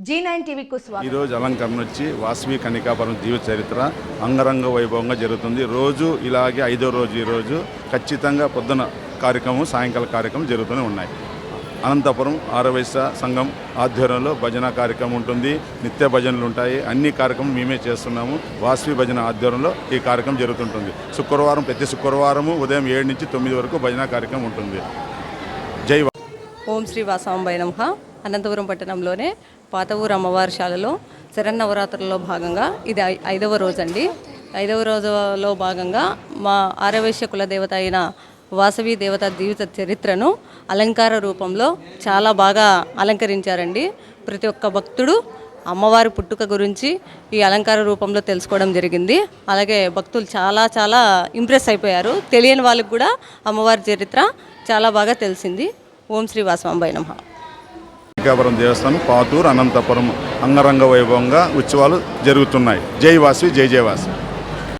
G nine టీవీకు స్వాగతం. ఈరోజు అలంకరణ వచ్చి వాసవి కన్నికాపురం జీవిత చరిత్ర అంగరంగ వైభవంగా జరుగుతుంది. రోజు ఇలాగే ఐదో రోజు ఈరోజు ఖచ్చితంగా పొద్దున కార్యక్రమం సాయంకాల కార్యక్రమం జరుగుతూనే ఉన్నాయి. అనంతపురం ఆరవైశ్య సంఘం ఆధ్వర్యంలో భజన కార్యక్రమం ఉంటుంది. నిత్య భజనలు ఉంటాయి. అన్ని కార్యక్రమం మేమే చేస్తున్నాము. వాసవి భజన ఆధ్వర్యంలో ఈ కార్యక్రమం జరుగుతుంటుంది. శుక్రవారం ప్రతి శుక్రవారము ఉదయం ఏడు నుంచి తొమ్మిది వరకు భజన కార్యక్రమం ఉంటుంది. జై వా- ఓం శ్రీ వాసాంబై నమః. అనంతపురం పట్టణంలోనే పాత ఊరు అమ్మవారి శాలలో శరన్నవరాత్రులలో భాగంగా ఇది ఐ- ఐదవ రోజు అండి ఐదవ రోజులో భాగంగా మా ఆరవేశ్య కులదేవత అయిన వాసవి దేవత జీవిత చరిత్రను అలంకార రూపంలో చాలా బాగా అలంకరించారండి. ప్రతి ఒక్క భక్తుడు అమ్మవారి పుట్టుక గురించి ఈ అలంకార రూపంలో తెలుసుకోవడం జరిగింది. అలాగే భక్తులు చాలా చాలా ఇంప్రెస్ అయిపోయారు. తెలియని వాళ్ళకు కూడా అమ్మవారి చరిత్ర చాలా బాగా తెలిసింది. ఓం శ్రీ వాసవాంబై నమః. కన్నికాపురం దేవస్థానం పాతూరు అనంతపురం అంగరంగ వైభవంగా ఉత్సవాలు జరుగుతున్నాయి. జై వాసవి జై జయవాసవి